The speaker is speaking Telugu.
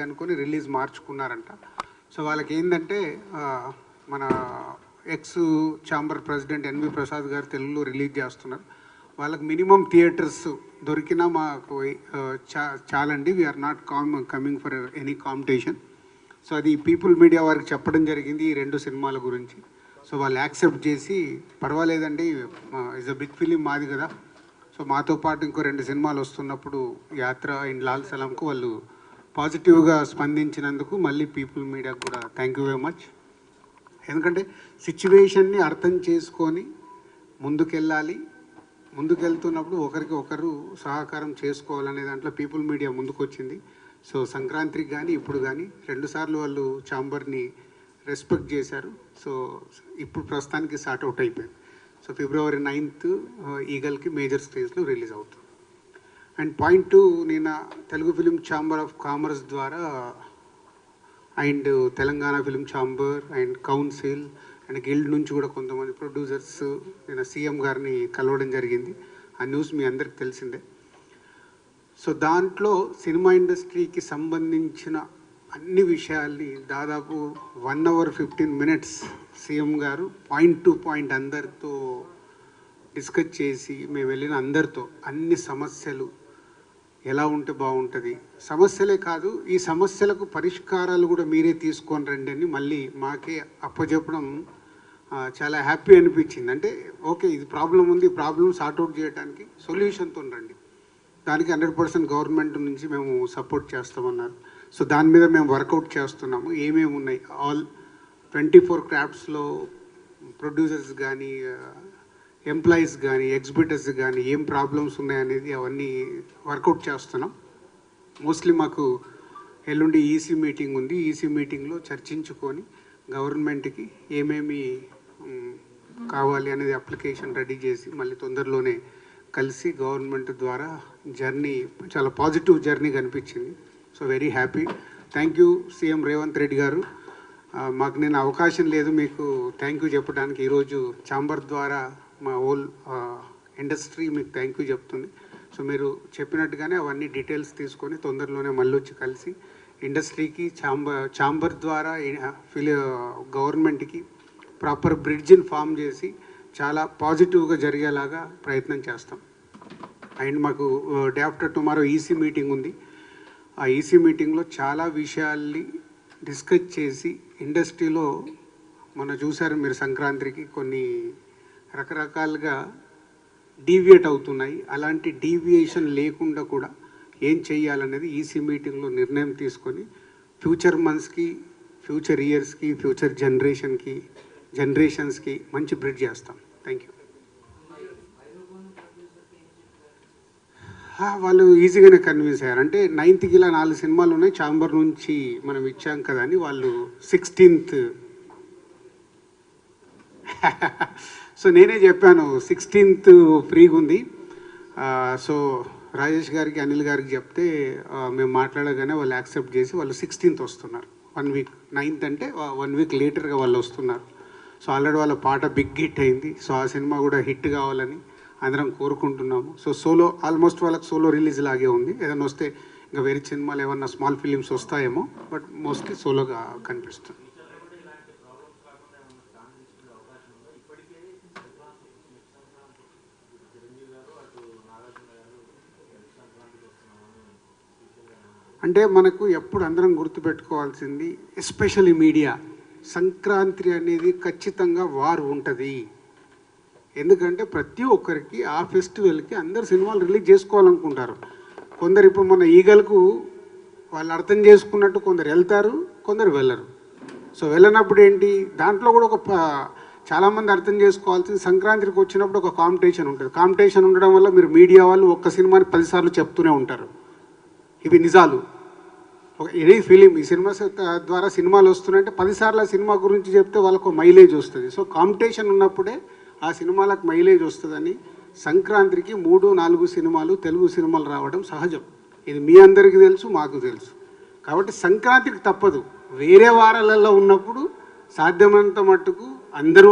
అనుకొని రిలీజ్ మార్చుకున్నారంట. సో వాళ్ళకి ఏంటంటే మన ex chamber president NV Prasad గారు తెలుగులో రిలీజ్ చేస్తున్నారు. వాళ్ళకి మినిమం థియేటర్స్ దొరికినా మాకు చా చాలండి. We're not come coming for any competition so అది పీపుల్ మీడియా వారికి చెప్పడం జరిగింది ఈ రెండు సినిమాల గురించి. సో వాళ్ళు యాక్సెప్ట్ చేసి పర్వాలేదండి ఇస్ అ బిగ్ ఫిలిం మాది కదా. సో మాతో పాటు ఇంకో రెండు సినిమాలు వస్తున్నప్పుడు యాత్ర అండ్ లాల్ సలాంకు వాళ్ళు పాజిటివ్గా స్పందించినందుకు మళ్ళీ పీపుల్ మీడియాకు కూడా థ్యాంక్ యూ వెరీ మచ్. ఎందుకంటే సిచ్యువేషన్ని అర్థం చేసుకొని ముందుకెళ్ళాలి. ముందుకెళ్తున్నప్పుడు ఒకరికి ఒకరు సహకారం చేసుకోవాలనే దాంట్లో పీపుల్ మీడియా ముందుకొచ్చింది. సో సంక్రాంతికి కానీ ఇప్పుడు కానీ రెండుసార్లు వాళ్ళు ఛాంబర్ని రెస్పెక్ట్ చేశారు. సో ఇప్పుడు ప్రస్తుతానికి స్టార్ట్ అవుట్ అయిపోయింది. సో ఫిబ్రవరి నైన్త్ ఈగల్కి మేజర్ స్టేజ్లో రిలీజ్ అవుతుంది. అండ్ పాయింట్ టూ నేను Telugu film chamber of commerce ద్వారా and Telangana film chamber and council and guild నుంచి కూడా కొంతమంది ప్రొడ్యూసర్స్ నేను సీఎం గారిని కలవడం జరిగింది. ఆ న్యూస్ మీ అందరికి తెలిసిందే. సో దాంట్లో సినిమా ఇండస్ట్రీకి సంబంధించిన అన్ని విషయాల్ని దాదాపు one hour fifteen minutes CM గారు పాయింట్ టు పాయింట్ అందరితో డిస్కస్ చేసి మేము వెళ్ళిన అందరితో అన్ని సమస్యలు ఎలా ఉంటే బాగుంటుంది? సమస్యలే కాదు ఈ సమస్యలకు పరిష్కారాలు కూడా మీరే తీసుకొని రండి అని మళ్ళీ మాకే అప్పచెప్పడం చాలా హ్యాపీ అనిపించింది. అంటే ఓకే ఇది ప్రాబ్లం ఉంది ఈ ప్రాబ్లం సార్ట్అవుట్ చేయడానికి సొల్యూషన్తో రండి. దానికి హండ్రెడ్ పర్సెంట్ గవర్నమెంట్ నుంచి మేము సపోర్ట్ చేస్తామన్నారు. సో దాని మీద మేము వర్కౌట్ చేస్తున్నాము. ఏమేమి ఉన్నాయి? ఆల్ ట్వంటీ ఫోర్ క్రాఫ్ట్స్లో ప్రొడ్యూసర్స్ కానీ ఎంప్లాయీస్ కానీ ఎగ్జిబిటర్స్ కానీ ఏం ప్రాబ్లమ్స్ ఉన్నాయనేది అవన్నీ వర్కౌట్ చేస్తున్నాం. మోస్ట్లీ మాకు ఎల్లుండి ఈసీ మీటింగ్ ఉంది. ఈసీ మీటింగ్లో చర్చించుకొని గవర్నమెంట్కి ఏమేమి కావాలి అనేది అప్లికేషన్ రెడీ చేసి మళ్ళీ తొందరలోనే కలిసి గవర్నమెంట్ ద్వారా జర్నీ చాలా పాజిటివ్ జర్నీ కనిపించింది. So very happy. Thank you CM Revanth Reddy garu. మాకు నేను అవకాశం లేదు మీకు థ్యాంక్ యూ చెప్పడానికి. ఈరోజు ఛాంబర్ ద్వారా మా హోల్ ఇండస్ట్రీ మీకు థ్యాంక్ యూ చెప్తుంది. సో మీరు చెప్పినట్టుగానే అవన్నీ డీటెయిల్స్ తీసుకొని తొందరలోనే మళ్ళీ వచ్చి కలిసి ఇండస్ట్రీకి ఛాంబర్ ఛాంబర్ ద్వారా ఫిలి గవర్నమెంట్కి ప్రాపర్ బ్రిడ్జిని ఫామ్ చేసి చాలా పాజిటివ్గా జరిగేలాగా ప్రయత్నం చేస్తాం. అండ్ మాకు day after tomorrow EC meeting ఉంది. ఆ ఈసీ మీటింగ్లో చాలా విషయాల్ని డిస్కస్ చేసి ఇండస్ట్రీలో మొన్న చూసారు మీరు సంక్రాంతికి కొన్ని రకరకాలుగా డీవియేట్ అవుతున్నాయి. అలాంటి డీవియేషన్ లేకుండా కూడా ఏం చేయాలనేది ఈసీ మీటింగ్లో నిర్ణయం తీసుకొని ఫ్యూచర్ మంత్స్కి ఫ్యూచర్ ఇయర్స్కి ఫ్యూచర్ జనరేషన్కి జనరేషన్స్కి మంచి బ్రిడ్జ్ చేస్తాం. థ్యాంక్ యూ ah, వాళ్ళు ఈజీగానే కన్విన్స్ అయ్యారు. అంటే నైన్త్కి ఇలా నాలుగు సినిమాలు ఉన్నాయి. చాంబర్ నుంచి మనం ఇచ్చాం కదా అని వాళ్ళు సిక్స్టీన్త్ సో నేనే చెప్పాను సిక్స్టీన్త్ ఫ్రీగా ఉంది. సో రాజేష్ గారికి అనిల్ గారికి చెప్తే మేము మాట్లాడగానే వాళ్ళు యాక్సెప్ట్ చేసి వాళ్ళు సిక్స్టీన్త్ వస్తున్నారు. వన్ వీక్ నైన్త్ అంటే వన్ వీక్ లేటర్గా వాళ్ళు వస్తున్నారు. సో ఆల్రెడీ వాళ్ళ పాట బిగ్ హిట్ అయింది. సో ఆ సినిమా కూడా హిట్ కావాలని అందరం కోరుకుంటున్నాము. సో సోలో ఆల్మోస్ట్ వాళ్ళకి సోలో రిలీజ్ లాగే ఉంది. ఏదైనా వస్తే ఇంకా వేరే సినిమాలు ఏమన్నా స్మాల్ ఫిలిమ్స్ వస్తాయేమో బట్ మోస్ట్లీ సోలోగా కనిపిస్తుంది. అంటే మనకు ఎప్పుడు అందరం గుర్తుపెట్టుకోవాల్సింది ఎస్పెషల్లీ మీడియా సంక్రాంతి అనేది ఖచ్చితంగా వారు ఉంటుంది. ఎందుకంటే ప్రతి ఒక్కరికి ఆ ఫెస్టివల్కి అందరు సినిమాలు రిలీజ్ చేసుకోవాలనుకుంటారు. కొందరు ఇప్పుడు మన ఈగలకు వాళ్ళు అర్థం చేసుకున్నట్టు కొందరు వెళ్తారు కొందరు వెళ్ళరు. సో వెళ్ళినప్పుడు ఏంటి దాంట్లో కూడా ఒక ప- చాలామంది అర్థం చేసుకోవాల్సింది సంక్రాంతికి వచ్చినప్పుడు ఒక కాంపిటీషన్ ఉంటుంది. కాంపిటీషన్ ఉండడం వల్ల మీరు మీడియా వాళ్ళు ఒక్క సినిమాని పదిసార్లు చెప్తూనే ఉంటారు. ఇవి నిజాలు. ఒక ఎనీ ఫిలిం ఈ సినిమా ద్వారా సినిమాలు వస్తున్నాయంటే పదిసార్లు ఆ సినిమా గురించి చెప్తే వాళ్ళకు మైలేజ్ వస్తుంది. సో కాంపిటీషన్ ఉన్నప్పుడే ఆ సినిమాలకు మైలేజ్ వస్తుందని సంక్రాంతికి మూడు నాలుగు సినిమాలు తెలుగు సినిమాలు రావడం సహజం. ఇది మీ అందరికీ తెలుసు మాకు తెలుసు. కాబట్టి సంక్రాంతికి తప్పదు. వేరే వారాలలో ఉన్నప్పుడు సాధ్యమైనంత మట్టుకు అందరూ